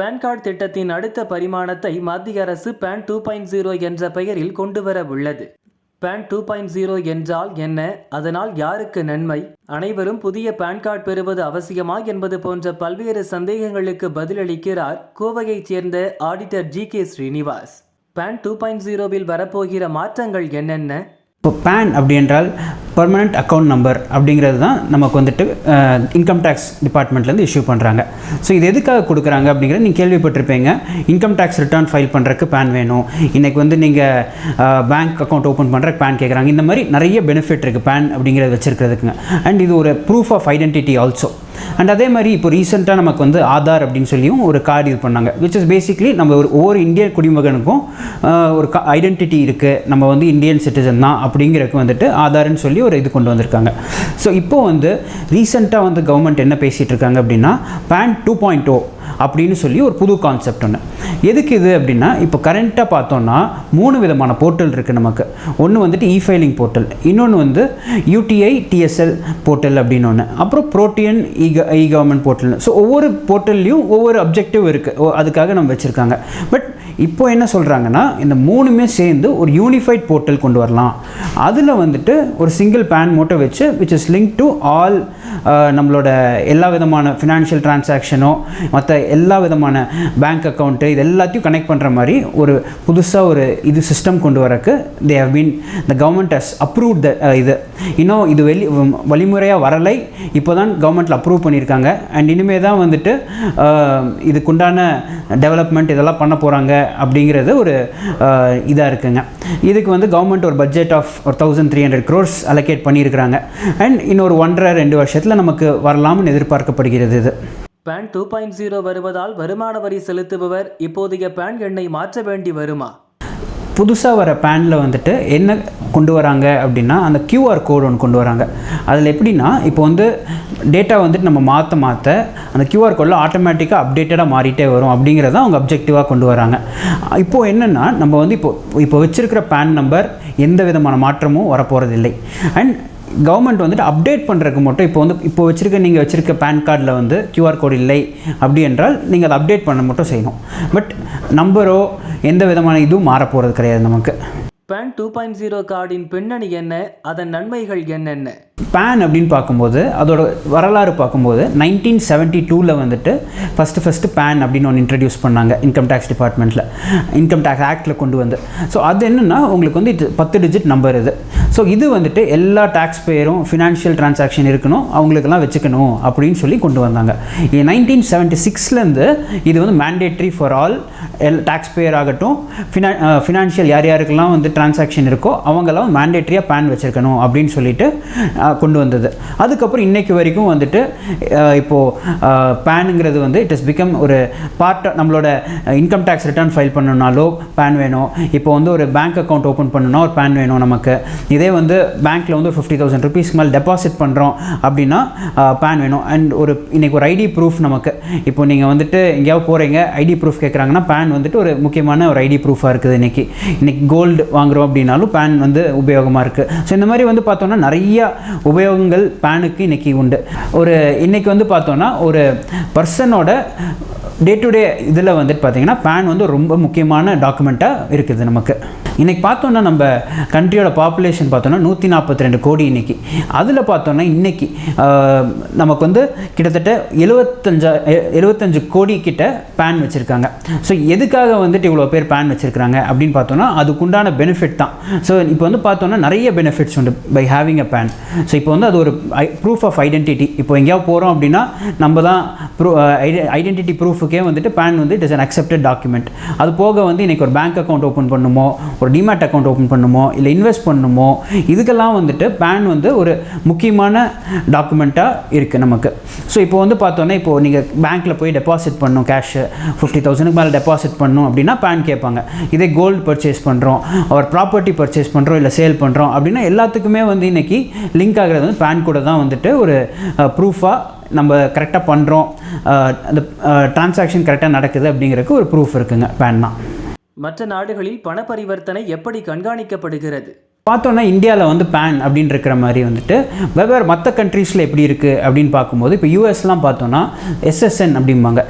Pan card திட்டத்தின் அடுத்த பரிமாணத்தை மத்திய அரசு பேன் டூ பாயிண்ட் ஜீரோ என்ற பெயரில் கொண்டு வர உள்ளது. பேன் டூ பாயிண்ட் ஜீரோ என்றால் என்ன? அதனால் யாருக்கு நன்மை? அனைவரும் புதிய பேன் கார்டு பெறுவது அவசியமா என்பது போன்ற பல்வேறு சந்தேகங்களுக்கு பதிலளிக்கிறார் கோவையைச் சேர்ந்த auditor G K Srinivas. PAN two point ஜீரோவில் வரப்போகிற மாற்றங்கள் என்னென்ன? இப்போ பேன் அப்படி என்றால் பர்மனெண்ட் அக்கௌண்ட் நம்பர் அப்படிங்கிறது தான் நமக்கு வந்துட்டு இன்கம் டேக்ஸ் டிபார்ட்மெண்ட்லேருந்து இஷ்யூ பண்ணுறாங்க ஸோ இது எதுக்காக கொடுக்குறாங்க அப்படிங்கிறத நீங்கள் கேள்விப்பட்டிருப்பீங்க. இன்கம் டேக்ஸ் ரிட்டர்ன் ஃபைல் பண்ணுறக்கு பேன் வேணும். இன்றைக்கி வந்து நீங்கள் பேங்க் அக்கௌண்ட் ஓப்பன் பண்ணுறக்கு பேன் கேட்குறாங்க இந்த மாதிரி நிறைய பெனிஃபிட் இருக்குது பேன் அப்படிங்கிறத வச்சுருக்கிறதுக்குங்க. அண்ட் இது ஒரு proof of identity also and அதே மாதிரி இப்போ ரீசெண்டாக நமக்கு வந்து ஆதார் அப்படின்னு சொல்லியும் ஒரு கார்டு இது பண்ணாங்க. விச் இஸ் பேசிக்லி நம்ம ஒரு ஒவ்வொரு இந்திய குடிமகனுக்கும் ஒரு ஐடென்டிட்டி இருக்குது நம்ம வந்து இந்தியன் சிட்டிசன் தான் அப்படிங்கிறக்கு வந்துட்டு ஆதார்னு சொல்லி ஒரு இது கொண்டு வந்திருக்காங்க. ஸோ இப்போ வந்து ரீசெண்டாக வந்து கவர்மெண்ட் என்ன பேசிகிட்டு இருக்காங்க அப்படின்னா பேன் டூ பாயிண்ட் ஓ அப்படின்னு சொல்லி ஒரு புது கான்செப்ட் ஒன்று எதுக்கு இது அப்படின்னா இப்போ கரண்ட்டாக பார்த்தோன்னா மூணு விதமான போர்ட்டல் இருக்குது நமக்கு. ஒன்று வந்துட்டு இ ஃபைலிங் போர்ட்டல் இன்னொன்று வந்து யூடிஐ டிஎஸ்எல் போர்ட்டல் அப்படின்னு ஒன்று அப்புறம் Protean e e government portal so ஒவ்வொரு போர்ட்டல்லையும் ஒவ்வொரு அப்ஜெக்டிவ் இருக்குது அதுக்காக நம்ம வச்சுருக்காங்க. பட் இப்போ என்ன சொல்கிறாங்கன்னா இந்த மூணுமே சேர்ந்து ஒரு யூனிஃபைட் போர்ட்டல் கொண்டு வரலாம். அதில் வந்துட்டு ஒரு சிங்கிள் பேன் மட்டும் வச்சு which is link to all நம்மளோட எல்லா விதமான ஃபினான்ஷியல் டிரான்சாக்ஷனோ மற்ற எல்லா விதமான பேங்க் அக்கௌண்ட்டு இது எல்லாத்தையும் கனெக்ட் பண்ணுற மாதிரி ஒரு புதுசாக ஒரு இது சிஸ்டம் கொண்டு வரக்கு they have been the government has approve the இது. இன்னும் இது வெளி வழிமுறையாக வரலை. இப்போ தான் கவர்மெண்ட்டில் அப்ரூவ் பண்ணியிருக்காங்க. அண்ட் இனிமே தான் வந்துட்டு இதுக்குண்டான டெவலப்மெண்ட் இதெல்லாம் பண்ண போகிறாங்க அப்படிங்கிறது ஒரு இதாக இருக்குங்க. இதுக்கு வந்து கவர்மெண்ட் ஒரு பட்ஜெட் ஆஃப் ஒரு thousand three hundred crores allocate பண்ணியிருக்கிறாங்க. அண்ட் இன்னொரு ஒன்றரை ரெண்டு வருஷம் வருஷத்தில் நமக்கு வரலாம்னு எதிர்பார்க்கப்படுகிறது இது. பேன் டூ பாயிண்ட் ஜீரோ வருவதால் வருமான வரி செலுத்துபவர் இப்போதைய பேன் எண்ணை மாற்ற வேண்டி வருமா? புதுசாக வர பேனில் வந்துட்டு என்ன கொண்டு வராங்க அப்படின்னா அந்த கியூஆர் கோடு ஒன்று கொண்டு வராங்க. அதில் எப்படின்னா இப்போ வந்து டேட்டா வந்துட்டு நம்ம மாற்ற மாற்ற அந்த கியூஆர் கோடில் ஆட்டோமேட்டிக்காக அப்டேட்டடாக மாறிட்டே வரும் அப்படிங்கிறத அவங்க அப்ஜெக்டிவாக கொண்டு வராங்க. இப்போது என்னென்னா நம்ம வந்து இப்போ இப்போ வச்சிருக்கிற பேன் நம்பர் எந்த விதமான மாற்றமும் வரப்போகிறதில்லை அண்ட் கவர்மெண்ட் வந்துட்டு அப்டேட் பண்ணுறதுக்கு மட்டும் இப்போ வந்து இப்போ வச்சுருக்க நீங்கள் வச்சுருக்க பேன் கார்டில் வந்து கியூஆர் கோடு இல்லை அப்படி என்றால் நீங்கள் அதை அப்டேட் பண்ண மட்டும் செய்யணும். பட் நம்பரோ எந்த விதமான இதுவும் மாறப்போகிறது கிடையாது நமக்கு. பேன் டூ பாயிண்ட் ஜீரோ கார்டின் பின்னணி என்ன? அதன் நன்மைகள் என்னென்ன? பேன் அப்படின்னு பார்க்கும்போது அதோட வரலாறு பார்க்கும்போது நைன்டீன் செவன்ட்டி டூவில் வந்துட்டு ஃபஸ்ட்டு ஃபஸ்ட்டு பேன் அப்படின்னு ஒன்று இன்ட்ரடியூஸ் பண்ணாங்க இன்கம் டேக்ஸ் டிபார்ட்மெண்ட்டில் இன்கம் டேக்ஸ் ஆக்டில் கொண்டு வந்து. ஸோ அது என்னென்னா உங்களுக்கு வந்து இது பத்து டிஜிட் நம்பர் இது. ஸோ இது வந்துட்டு எல்லா டேக்ஸ் பேரும் ஃபினான்ஷியல் டிரான்சாக்ஷன் இருக்கணும் அவங்களுக்கெல்லாம் வச்சுக்கணும் அப்படின்னு சொல்லி கொண்டு வந்தாங்க. நைன்டீன் செவன்ட்டி சிக்ஸ்லேருந்து இது வந்து mandatory for all L tax payer ஆகட்டும் ஃபினா ஃபினான்ஷியல் யார் யாருக்கெல்லாம் வந்து டிரான்சாக்ஷன் இருக்கோ அவங்கெல்லாம் மேண்டேட்ரியாக பேன் வச்சுருக்கணும் அப்படின்னு சொல்லிட்டு கொண்டு வந்தது. அதுக்கப்புறம் இன்னைக்கு வரைக்கும் வந்துட்டு இப்போது பேனுங்கிறது வந்து இட் இஸ் பிகம் ஒரு பார்ட் நம்மளோட இன்கம் டேக்ஸ் ரிட்டர்ன் ஃபைல் பண்ணணுனாலோ பேன் வேணும். இப்போ வந்து ஒரு பேங்க் அக்கௌண்ட் ஓப்பன் பண்ணணும்னா ஒரு பேன் வேணும் நமக்கு. இதே வந்து பேங்க்கில் வந்து ஃபிஃப்டி தௌசண்ட் ருபீஸ்க்கு மேலே டெபாசிட் பண்ணுறோம் அப்படின்னா பேன் வேணும். அண்ட் ஒரு இன்றைக்கி ஒரு ஐடி ப்ரூஃப் நமக்கு. இப்போ நீங்கள் வந்துட்டு எங்கேயாவது போகிறீங்க ஐடி ப்ரூஃப் கேட்குறாங்கன்னா பேன் வந்துட்டு ஒரு முக்கியமான ஒரு ஐடி ப்ரூஃபாக இருக்குது இன்றைக்கி இன்றைக்கி கோல்டு வாங்குறோம் அப்படின்னாலும் பேன் வந்து உபயோகமாக இருக்குது ஸோ இந்த மாதிரி வந்து பார்த்தோம்னா நிறையா உபயோகங்கள் பேனுக்கு இன்றைக்கி உண்டு. ஒரு இன்றைக்கி வந்து பார்த்தோன்னா ஒரு பர்சனோட டே டு டே இதில் வந்துட்டு பார்த்தீங்கன்னா பேன் வந்து ரொம்ப முக்கியமான டாக்குமெண்ட்டாக இருக்குது நமக்கு. இன்றைக்கி பார்த்தோன்னா நம்ம கண்ட்ரியோட பாப்புலேஷன் பார்த்தோன்னா நூற்றி நாற்பத்தி ரெண்டு கோடி இன்னைக்கு. அதில் பார்த்தோன்னா இன்னைக்கு நமக்கு வந்து கிட்டத்தட்ட எழுபத்தஞ்சா எழுபத்தஞ்சு கோடி கிட்ட பேன் வச்சுருக்காங்க. ஸோ எதுக்காக வந்துட்டு இவ்வளோ பேர் பேன் வச்சுருக்காங்க அப்படின்னு பார்த்தோன்னா அதுக்குண்டான பெனிஃபிட் தான். ஸோ இப்போ வந்து பார்த்தோன்னா நிறைய பெனிஃபிட்ஸ் உண்டு by having a PAN so இப்போ வந்து அது ஒரு ப்ரூஃப் ஆஃப் ஐடென்டிட்டி இப்போ எங்கேயாவது போகிறோம் அப்படின்னா நம்ம தான் ப்ரூ ஐடென்டிட்டி ப்ரூஃபுக்கே வந்துட்டு பேன் வந்து it is an accepted document அது போக வந்து இன்றைக்கி ஒரு பேங்க் அக்கௌண்ட் ஓப்பன் பண்ணுமோ ஒரு டிமேட் அக்கௌண்ட் ஓப்பன் பண்ணுமோ இல்லை இன்வெஸ்ட் பண்ணுமோ இதுக்கெல்லாம் வந்துட்டு பேன் வந்து ஒரு முக்கியமான டாக்குமெண்ட்டாக இருக்குது நமக்கு. ஸோ இப்போ வந்து பார்த்தோன்னா இப்போ நீங்கள் பேங்க்கில் போய் டெபாசிட் பண்ணணும் கேஷு ஃபிஃப்டி தௌசண்ட்க்கு மேலே டெபாசிட் பண்ணணும் அப்படின்னா பேன் கேட்பாங்க. இதே கோல்டு பர்ச்சேஸ் பண்ணுறோம் ஒரு ப்ராப்பர்ட்டி பர்ச்சேஸ் பண்ணுறோம் இல்லை சேல் பண்ணுறோம் அப்படின்னா எல்லாத்துக்குமே வந்து இன்றைக்கி லிங்க் ஆகிறது வந்து பேன் கூட தான் வந்துட்டு ஒரு ப்ரூஃபாக நம்ம கரெக்டாக பண்ணுறோம் அந்த டிரான்சாக்ஷன் கரெக்டாக நடக்குது அப்படிங்கிறதுக்கு ஒரு ப்ரூஃப் இருக்குங்க பேன் தான் மற்ற நாடுகளில் பண பரிவர்த்தனை எப்படி கண்காணிக்கப்படுகிறது? பார்த்தோன்னா இந்தியாவில் வந்து பேன் அப்படின்னு இருக்கிற மாதிரி வந்துட்டு வெவ்வேறு மற்ற கண்ட்ரீஸில் எப்படி இருக்குது அப்படின்னு பார்க்கும்போது இப்போ யூஎஸ்லாம் பார்த்தோன்னா எஸ்எஸ்என் அப்படிம்பாங்க.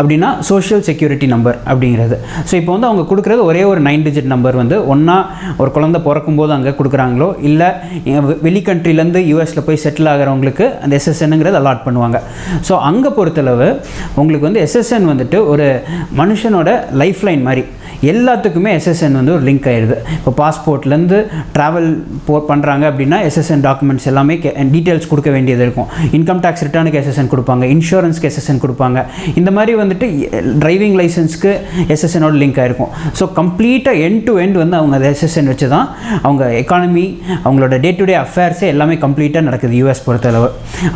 அப்படின்னா சோஷியல் செக்யூரிட்டி நம்பர் அப்படிங்கிறது. ஸோ இப்போ வந்து அவங்க கொடுக்குறது ஒரே ஒரு நைன் டிஜிட் நம்பர் வந்து ஒன்றா ஒரு குழந்தை பிறக்கும்போது அங்கே கொடுக்குறாங்களோ இல்லை வெளி கண்ட்ரிலேருந்து யூஎஸில் போய் செட்டில் ஆகிறவங்களுக்கு அந்த எஸ்எஸ்என்னுங்கிறது அலாட் பண்ணுவாங்க. ஸோ அங்கே பொறுத்தளவு உங்களுக்கு வந்து எஸ்எஸ்என் வந்துட்டு ஒரு மனுஷனோட லைஃப் லைன் மாதிரி எல்லாத்துக்குமே எஸ்எஸ்என் வந்து ஒரு லிங்க் ஆயிடுது இப்போ பாஸ்போர்ட்லேருந்து ட்ராவல் போ பண்ணுறாங்க அப்படின்னா எஸ்எஸ்என் டாக்குமெண்ட்ஸ் எல்லாமே டீட்டெயில்ஸ் கொடுக்க வேண்டியது இருக்கும். இன்கம் டேக்ஸ் ரிட்டர்னுக்கு எஸ்எஸ்என் கொடுப்பாங்க. இன்சூரன்ஸ்க்கு எஸ்எஸ்என் கொடுப்பாங்க. இந்த மாதிரி வந்துட்டு டிரைவிங் லைசன்ஸ்க்கு எஸ்எஸ்எனோட லிங்க் ஆகிருக்கும் ஸோ கம்ப்ளீட்டாக எண்ட் டு எண்ட் வந்து அவங்க அதை எஸ்எஸ்என் வச்சு தான் அவங்க எக்கானமி அவங்களோட டே டு டே அஃபேர்ஸே எல்லாமே கம்ப்ளீட்டாக நடக்குது யூஎஸ் பொறுத்தளவு.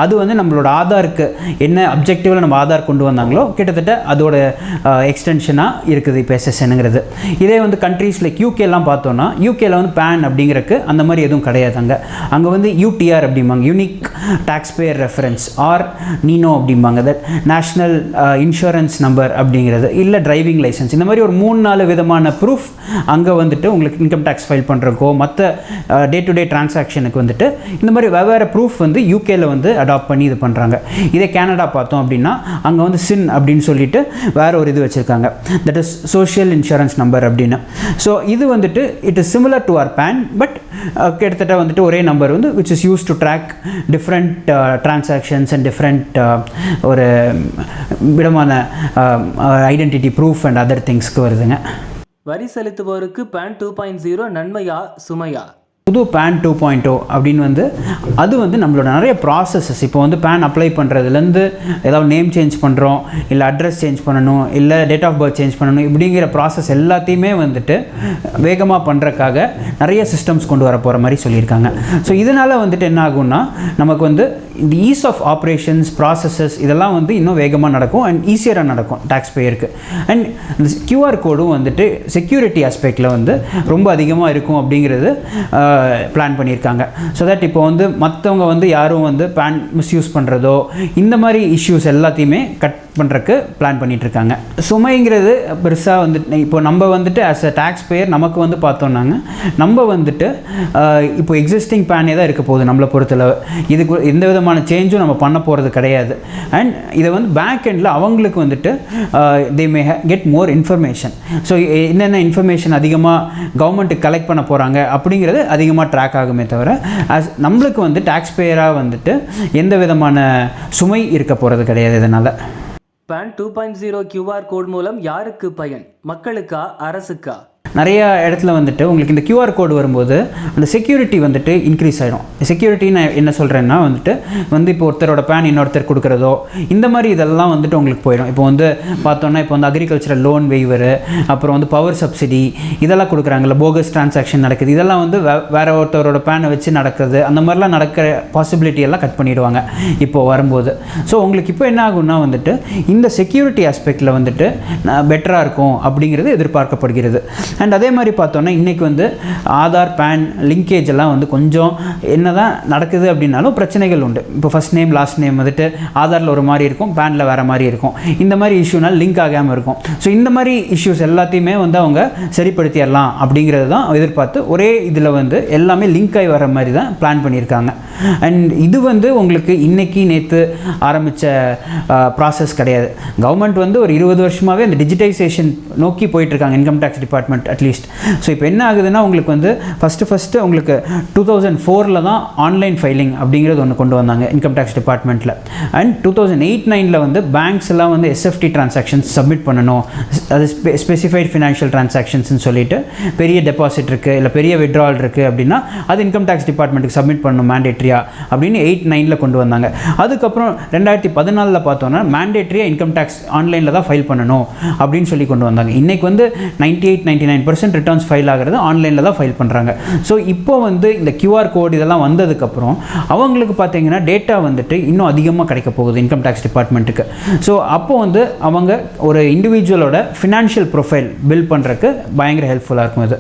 அது வந்து நம்மளோட ஆதாருக்கு என்ன அப்ஜெக்டிவில் நம்ம ஆதார் கொண்டு வந்தாங்களோ கிட்டத்தட்ட அதோட எக்ஸ்டென்ஷனாக இருக்குது இப்போ வருது இதே வந்து கண்ட்ரீஸ் லைக் யூகேலாம் பார்த்தோன்னா யூகேல வந்து பேன் அப்படிங்கிறக்கு அந்த மாதிரி எதுவும் கிடையாது அங்கே. அங்கே வந்து யூடிஆர் அப்படிம்பாங்க. Unique tax payer reference or NINO அப்படிம்பாங்க தட் நேஷ்னல் இன்சூரன்ஸ் நம்பர் அப்படிங்கிறது. இல்லை டிரைவிங் லைசன்ஸ் இந்த மாதிரி ஒரு மூணு நாலு விதமான ப்ரூஃப் அங்கே வந்துட்டு உங்களுக்கு இன்கம் டேக்ஸ் ஃபைல் பண்ணுறக்கோ மற்ற டே டு டே டிரான்சாக்ஷனுக்கு வந்துட்டு இந்த மாதிரி வெவ்வேறு ப்ரூஃப் வந்து யூகேல வந்து அடாப்ட் பண்ணி இது பண்ணுறாங்க இதே கனடா பார்த்தோம் அப்படின்னா அங்கே வந்து சின் அப்படின்னு சொல்லிட்டு வேற ஒரு இது வச்சுருக்காங்க. That is social insurance number அப்படின்னு. ஸோ இது வந்துட்டு it is similar to our PAN but கிட்டத்தட்ட வந்துட்டு ஒரே நம்பர் வந்து which is use to track different transactions and different ஒரு விதமான ஐடென்டிட்டி ப்ரூஃப் அண்ட் அதர் திங்ஸ்க்கு வருதுங்க. வரி செலுத்துவோருக்கு பேன் டூ பாயிண்ட் ஜீரோ நன்மையா சுமையா? புது பேன் டூ பாயிண்ட் ஓ அப்படின்னு வந்து அது வந்து நம்மளோட நிறைய ப்ராசஸஸ் இப்போ வந்து பேன் அப்ளை பண்ணுறதுலேருந்து ஏதாவது நேம் சேஞ்ச் பண்ணுறோம் இல்லை அட்ரஸ் சேஞ்ச் பண்ணணும் இல்லை டேட் ஆஃப் பர்த் சேஞ்ச் பண்ணணும் இப்படிங்கிற ப்ராசஸ் எல்லாத்தையுமே வந்துட்டு வேகமாக பண்ணுறக்காக நிறைய சிஸ்டம்ஸ் கொண்டு வர போகிற மாதிரி சொல்லியிருக்காங்க. ஸோ இதனால் வந்துட்டு என்ன ஆகும்னா நமக்கு வந்து இந்த ஈஸ் ஆஃப் ஆப்ரேஷன்ஸ் ப்ராசஸஸ் இதெல்லாம் வந்து இன்னும் வேகமாக நடக்கும் அண்ட் ஈஸியராக நடக்கும் டேக்ஸ் பேயருக்கு அண்ட் இந்த கியூஆர் கோடும் வந்துட்டு செக்யூரிட்டி ஆஸ்பெக்டில் வந்து ரொம்ப அதிகமாக இருக்கும் அப்படிங்கிறது பிளான் பண்ணியிருக்காங்க. ஸோ தட் இப்போ வந்து மற்றவங்க வந்து யாரும் வந்து பேன் மிஸ்யூஸ் பண்ணுறதோ இந்த மாதிரி இஷ்யூஸ் எல்லாத்தையுமே கட் பண்ணுறக்கு பிளான் பண்ணிகிட்ருக்காங்க சுமைங்கிறது பெருசாக வந்துட்டு இப்போ நம்ம வந்துட்டு ஆஸ் அ டேக்ஸ் பேயர் நமக்கு வந்து பார்த்தோம்னாங்க நம்ம வந்துட்டு இப்போ எக்ஸிஸ்டிங் பேனே தான் இருக்க போகுது நம்மளை பொறுத்தளவு. இதுக்கு எந்த விதமான சேஞ்சும் நம்ம பண்ண போகிறது கிடையாது. அண்ட் இதை வந்து பேக் எண்டில் அவங்களுக்கு வந்துட்டு they may get more information so என்னென்ன இன்ஃபர்மேஷன் அதிகமாக கவர்மெண்ட்டுக்கு கலெக்ட் பண்ண போகிறாங்க அப்படிங்கிறது அதிகமாக ட்ராக் ஆகுமே தவிர அஸ் நம்மளுக்கு வந்து டேக்ஸ் பேயராக வந்துட்டு எந்த விதமான சுமை இருக்க போகிறது கிடையாது இதனால். PAN two point zero QR code மூலம் யாருக்கு பயன்? மக்களுக்கா? அரசுக்கா? நிறைய இடத்துல வந்துட்டு உங்களுக்கு இந்த கியூஆர் கோடு வரும்போது அந்த செக்யூரிட்டி வந்துட்டு இன்க்ரீஸ் ஆகிடும் செக்யூரிட்டி நான் என்ன சொல்கிறேன்னா வந்துட்டு வந்து இப்போ ஒருத்தரோட பேன் இன்னொருத்தர் கொடுக்குறதோ இந்த மாதிரி இதெல்லாம் வந்துட்டு உங்களுக்கு போயிடும். இப்போ வந்து பார்த்தோன்னா இப்போ வந்து அக்ரிகல்ச்சரல் லோன் வெய்வரு அப்புறம் வந்து பவர் சப்சிடி இதெல்லாம் கொடுக்குறாங்கல்ல போகஸ் டிரான்சாக்ஷன் நடக்குது. இதெல்லாம் வந்து வே வேற ஒருத்தரோட பேனை வச்சு நடக்கிறது அந்த மாதிரிலாம் நடக்கிற பாசிபிலிட்டி எல்லாம் கட் பண்ணிடுவாங்க இப்போ வரும்போது. ஸோ உங்களுக்கு இப்போ என்ன ஆகும்னா வந்துட்டு இந்த செக்யூரிட்டி ஆஸ்பெக்டில் வந்துட்டு பெட்டராக இருக்கும் அப்படிங்கிறது எதிர்பார்க்கப்படுகிறது. அண்ட் அதே மாதிரி பார்த்தோன்னா இன்றைக்கி வந்து ஆதார் பேன் லிங்கேஜ் எல்லாம் வந்து கொஞ்சம் என்ன தான் நடக்குது அப்படின்னாலும் பிரச்சனைகள் உண்டு. இப்போ ஃபஸ்ட் நேம் லாஸ்ட் நேம் வந்துட்டு ஆதாரில் ஒரு மாதிரி இருக்கும் பேனில் வேறு மாதிரி இருக்கும். இந்த மாதிரி இஷ்யூனால் லிங்க் ஆகாமல் இருக்கும். ஸோ இந்த மாதிரி இஷ்யூஸ் எல்லாத்தையுமே வந்து அவங்க சரிப்படுத்திடலாம் அப்படிங்கிறது தான் எதிர்பார்த்து ஒரே இதில் வந்து எல்லாமே லிங்க் ஆகி வர மாதிரி தான் பிளான் பண்ணியிருக்காங்க. அண்ட் இது வந்து உங்களுக்கு இன்னைக்கு நேற்று ஆரம்பித்த ப்ராசஸ் கிடையாது. கவர்மெண்ட் வந்து ஒரு இருபது வருஷமாகவே அந்த டிஜிட்டைசேஷன் நோக்கி போயிட்டுருக்காங்க income tax department at least so இப்போ என்ன ஆகுதுன்னா உங்களுக்கு வந்து ஃபஸ்ட்டு ஃபஸ்ட்டு உங்களுக்கு டூ தௌசண்ட் ஃபோரில் தான் ஆன்லைன் ஃபைலிங் அப்படிங்கிறது ஒன்று கொண்டு வந்தாங்க இன்கம் டேக்ஸ் டிபார்ட்மெண்ட்டில் அண்ட் டூ தௌசண்ட் எயிட் நைனில் வந்து பேங்க்ஸ் எல்லாம் வந்து எஸ்எஃப்டி டிரான்சாக்ஷன்ஸ் சப்மிட் பண்ணணும். அது ஸ்பெ ஸ்பெசிஃபைட் ஃபினான்ஷியல் டிரான்சாக்ஷன்ஸ்னு சொல்லிட்டு பெரிய டெபாசிட் இருக்குது இல்லை பெரிய விட்ரால் இருக்குது அப்படின்னா அது இன்கம் டேக்ஸ் டிபார்ட்மெண்ட்டுக்கு சப்மிட் பண்ணணும் மேண்டேட்ரியா அப்படின்னு எயிட் நைனில் கொண்டு வந்தாங்க. அதுக்கப்புறம் ரெண்டாயிரத்தி பதினாலில் பார்த்தோன்னா மேண்டேட்ரியாக இன்கம் டேக்ஸ் ஆன்லைனில் தான் ஃபைல் பண்ணணும் அப்படின்னு சொல்லி கொண்டு வந்தாங்க. இன்றைக்கி வந்து ninety eight ninety nine percent returns file ஆகிறது ஆன்லைனில் தான் ஃபைல் பண்ணுறாங்க ஸோ இப்போ வந்து இந்த கியூஆர் கோட் இதெல்லாம் வந்ததுக்கப்புறம் அவங்களுக்கு பார்த்தீங்கன்னா டேட்டா வந்துட்டு இன்னும் அதிகமாக கிடைக்க போகுது இன்கம் டேக்ஸ் டிபார்ட்மெண்ட்டுக்கு ஸோ அப்போ வந்து அவங்க ஒரு இண்டிவிஜுவலோட ஃபினான்ஷியல் ப்ரொஃபைல் பில்ட் பண்ணுறதுக்கு பயங்கர ஹெல்ப்ஃபுல்லாக இருக்கும் இது.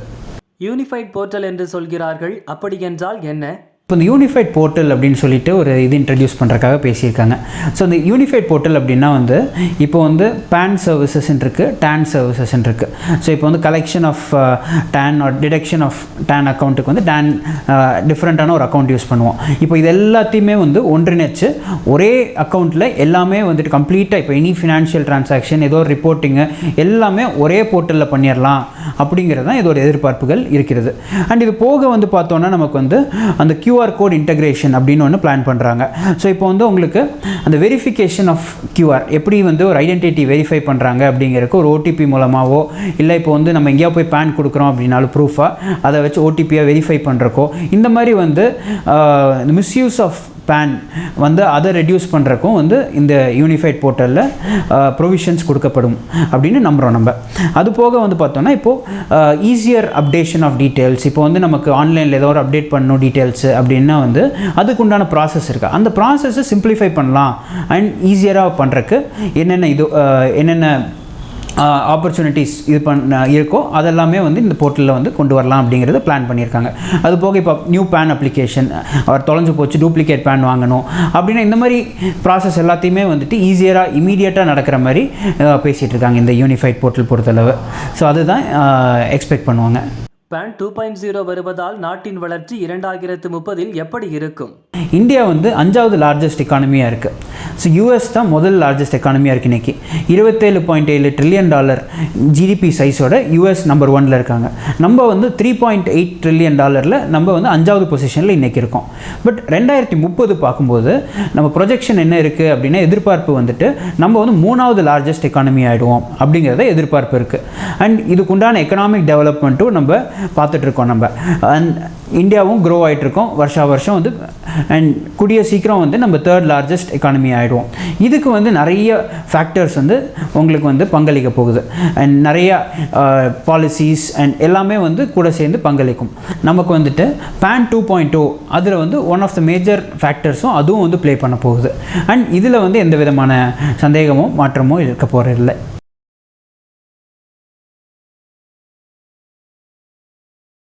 யூனிஃபைட் போர்ட்டல் என்று சொல்கிறார்கள். அப்படி என்றால் என்ன? இப்போ இந்த யூனிஃபைட் போர்ட்டல் அப்படின்னு சொல்லிட்டு ஒரு இது இன்ட்ரடியூஸ் பண்ணுறக்காக பேசியிருக்காங்க. ஸோ இந்த யூனிஃபைட் போர்ட்டல் அப்படின்னா வந்து இப்போ வந்து பேன் சர்வீசஸ்ன்னு இருக்குது டேன் சர்வீசஸ்ன்னு இருக்குது ஸோ இப்போ வந்து collection of TAN or detection of TAN அக்கௌண்ட்டுக்கு வந்து டேன் டிஃப்ரெண்ட்டான uh, ஒரு அக்கௌண்ட் யூஸ் பண்ணுவோம். இப்போ இது எல்லாத்தையுமே வந்து ஒன்றிணைச்சு ஒரே அக்கௌண்ட்டில் எல்லாமே வந்துட்டு கம்ப்ளீட்டாக இப்போ எனி ஃபினான்ஷியல் டிரான்சாக்ஷன் ஏதோ ஒரு ரிப்போர்ட்டிங்கு எல்லாமே ஒரே போர்ட்டலில் பண்ணிடலாம் அப்படிங்கிறது தான் இதோட எதிர்பார்ப்புகள் இருக்கிறது. அண்ட் இது போக வந்து பார்த்தோன்னா நமக்கு வந்து அந்த கியூ கியூஆர் கோட் இன்டகிரேஷன் அப்படின்னு ஒன்று பிளான் பண்ணுறாங்க ஸோ இப்போ வந்து உங்களுக்கு அந்த வெரிஃபிகேஷன் ஆஃப் கியூஆர் எப்படி வந்து ஒரு ஐடென்டிட்டி வெரிஃபை பண்ணுறாங்க அப்படிங்கிறக்கு ஒரு ஓடிபி மூலமாகவோ இல்லை இப்போ வந்து நம்ம எங்கேயா போய் பேன் கொடுக்குறோம் அப்படின்னாலும் ப்ரூஃபாக அதை வச்சு ஓடிபியாக வெரிஃபை பண்ணுறக்கோ இந்த மாதிரி வந்து இந்த மிஸ்யூஸ் ஆஃப் பேன் வந்து அதை ரெடியூஸ் பண்ணுறக்கும் வந்து இந்த யூனிஃபைட் போர்ட்டலில் ப்ரொவிஷன்ஸ் கொடுக்கப்படும் அப்படின்னு நம்புகிறோம் நம்ம. அது போக வந்து பார்த்தோன்னா இப்போது ஈஸியர் அப்டேஷன் ஆஃப் டீட்டெயில்ஸ் இப்போ வந்து நமக்கு ஆன்லைனில் ஏதோ ஒரு அப்டேட் பண்ணணும் டீட்டெயில்ஸ் அப்படின்னா வந்து அதுக்குண்டான ப்ராசஸ் இருக்குது அந்த ப்ராசஸை சிம்பிளிஃபை பண்ணலாம். அண்ட் ஈஸியராக பண்ணுறக்கு என்னென்ன இது என்னென்ன ஆப்பர்ச்சுனிட்டிஸ் இது பண்ண இருக்கோ அதெல்லாமே வந்து இந்த போர்ட்டலில் வந்து கொண்டு வரலாம் அப்படிங்கிறத பிளான் பண்ணியிருக்காங்க. அது போக இப்போ நியூ பேன் அப்ளிகேஷன் அவர் தொலைஞ்சு போச்சு டூப்ளிகேட் பேன் வாங்கணும் அப்படின்னா இந்த மாதிரி ப்ராசஸ் எல்லாத்தையுமே வந்துட்டு ஈஸியராக இமீடியட்டாக நடக்கிற மாதிரி பேசிகிட்டு இருக்காங்க இந்த யூனிஃபைட் போர்ட்டல் பொறுத்தளவு. ஸோ அதுதான் எக்ஸ்பெக்ட் பண்ணுவாங்க. பேன் டூ பாயிண்ட் ஜீரோ வருவதால் நாட்டின் வளர்ச்சி இரண்டாயிரத்து முப்பதில் எப்படி இருக்கும்? இந்தியா வந்து அஞ்சாவது லார்ஜஸ்ட் எக்கானமியாக இருக்குது ஸோ யூஎஸ் தான் முதல் லார்ஜஸ்ட் எக்கானமியாக இருக்குது இன்றைக்கி இருபத்தேழு பாயிண்ட் ஏழு ட்ரில்லியன் டாலர் ஜிடிபி சைஸோட யூஎஸ் நம்பர் ஒனில் இருக்காங்க. நம்ம வந்து த்ரீ பாயிண்ட் எயிட் ட்ரில்லியன் டாலரில் நம்ம வந்து அஞ்சாவது பொசிஷனில் இன்றைக்கி இருக்கோம். பட் ரெண்டாயிரத்தி முப்பது பார்க்கும்போது நம்ம ப்ரொஜெக்ஷன் என்ன இருக்குது அப்படின்னா எதிர்பார்ப்பு வந்துட்டு நம்ம வந்து மூணாவது லார்ஜஸ்ட் எக்கானமி ஆகிடுவோம் அப்படிங்கிறத எதிர்பார்ப்பு இருக்குது அண்ட் இதுக்குண்டான எக்கனாமிக் டெவலப்மெண்ட்டும் நம்ம பார்த்துட்ருக்கோம் நம்ம. அண்ட் இந்தியாவும் க்ரோ ஆகிட்ருக்கோம் வருஷா வருஷம் வந்து அண்ட் கூடிய சீக்கிரம் வந்து நம்ம தேர்ட் லார்ஜஸ்ட் எக்கானமி ஆகிடுவோம் இதுக்கு வந்து நிறைய ஃபேக்டர்ஸ் வந்து உங்களுக்கு வந்து பங்களிக்க போகுது. அண்ட் நிறையா பாலிசிஸ் அண்ட் எல்லாமே வந்து கூட சேர்ந்து பங்களிக்கும். நமக்கு வந்துட்டு பேன் டூ பாயிண்ட் டூ அதில் வந்து ஒன் ஆஃப் த மேஜர் ஃபேக்டர்ஸும் அதுவும் வந்து ப்ளே பண்ண போகுது. அண்ட் இதில் வந்து எந்த விதமான சந்தேகமோ மாற்றமோ இருக்க போகிறதில்லை